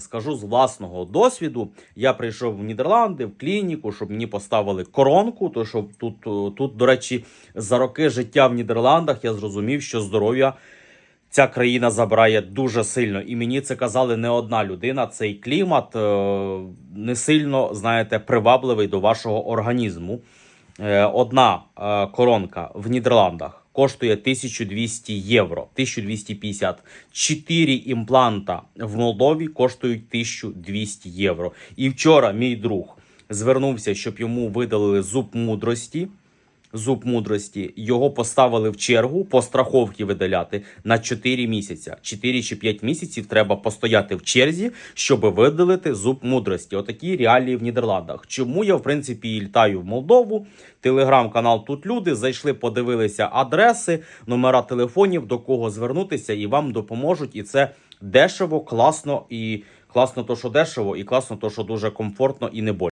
Скажу з власного досвіду. Я прийшов в Нідерланди в клініку, щоб мені поставили коронку. То що тут, е, тут, до речі, за роки життя в Нідерландах я зрозумів, що здоров'я ця країна забирає дуже сильно. І мені це казали не одна людина. Цей клімат е, не сильно, знаєте, привабливий до вашого організму. Е, Одна коронка в Нідерландах коштує 1200 євро, 1250. Чотири імпланта в Молдові коштують 1200 євро. І вчора мій друг звернувся, щоб йому видалили зуб мудрості. Зуб мудрості його поставили в чергу по страховці видаляти на 4 місяці. 4 чи 5 місяців треба постояти в черзі, щоб видалити зуб мудрості. Отакі реалії в Нідерландах. Чому я в принципі літаю в Молдову? Телеграм-канал тут люди зайшли, подивилися адреси, номера телефонів, до кого звернутися, і вам допоможуть. І це дешево, класно і класно, то що дешево, і класно, то що дуже комфортно і не боль.